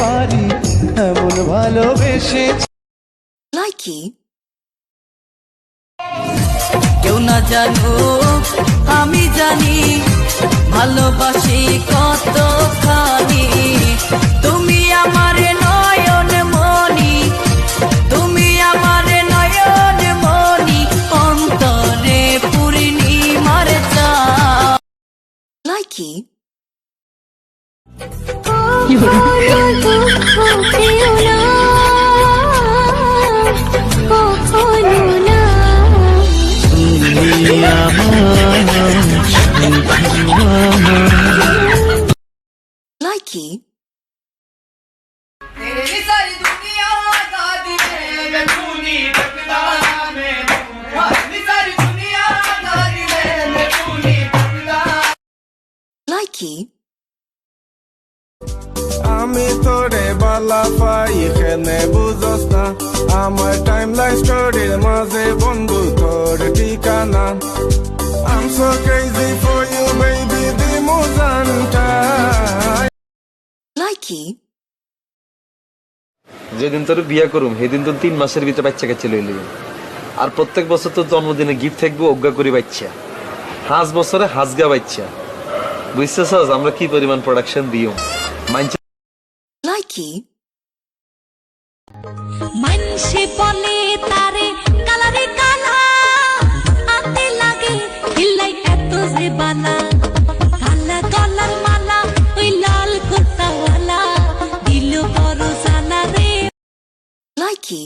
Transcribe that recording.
পারি এমন ভালোবেসে লাইকি। কেউ না জানো আমি জানি ভালোবাসি কত খানি তুমি আমার নয়ন মনি তুমি আমার নয়ন মনি অন্তরে পূর্ণিমার চা লাইকি। লাইকি सारी আমি তোরে বালা পাই এখানে বুঝস না। আমার টাইম লাইন স্টোরির মাঝে বন্ধু তোর ঠিকানা। I'm so crazy for you baby লাইকি? যেদিন তোর বিয়া করুম সেদিন তো তিন মাসের ভিতরে বাচ্চা কাছে লই আর প্রত্যেক বছর তোর জন্মদিনে গিফট থাকব অজ্ঞা করি বাচ্চা। হাজ বছরে হাজগা বাচ্চা। বুঝতেছ আমরা কি পরিমাণ প্রোডাকশন দিও? লাইকি মানসে বলে তারে কালারে কালা আতে লাগে হিলাই এত যে বালা। কালা গলার মালা ওই লাল কুর্তাওয়ালা দিল বড় জানা রে। লাইকি